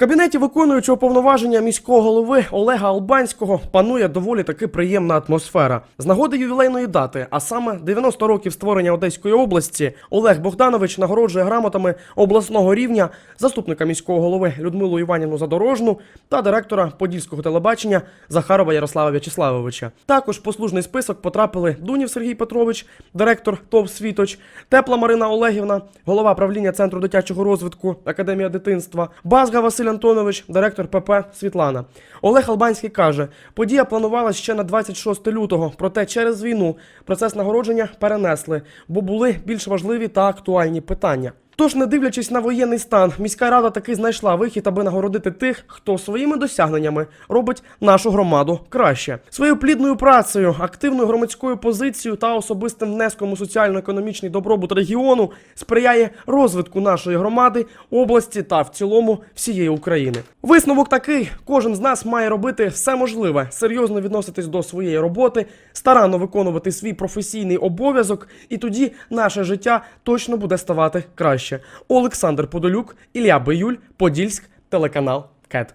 кабінеті виконуючого повноваження міського голови Олега Албанського панує доволі таки приємна атмосфера. З нагоди ювілейної дати, а саме 90 років створення Одеської області, Олег Богданович нагороджує грамотами обласного рівня заступника міського голови Людмилу Іванівну Задорожну та директора Подільського телебачення Захарова Ярослава В'ячеславовича. Також послужний список потрапили Дунів Сергій Петрович, директор ТОВ Світоч, Тепла Марина Олегівна, голова правління Центру дитячого розвитку Академія дитинства, Базга Василь Антонович, директор ПП Світлана. Олег Албанський каже, подія планувалася ще на 26 лютого, проте через війну процес нагородження перенесли, бо були більш важливі та актуальні питання. Тож, не дивлячись на воєнний стан, міська рада таки знайшла вихід, аби нагородити тих, хто своїми досягненнями робить нашу громаду краще. Своєю плідною працею, активною громадською позицією та особистим внеском у соціально-економічний добробут регіону сприяє розвитку нашої громади, області та в цілому всієї України. Висновок такий: кожен з нас має робити все можливе, серйозно відноситись до своєї роботи, старанно виконувати свій професійний обов'язок, і тоді наше життя точно буде ставати краще. Олександр Подолюк, Ілля Биюль, Подільськ, телеканал КЕТ.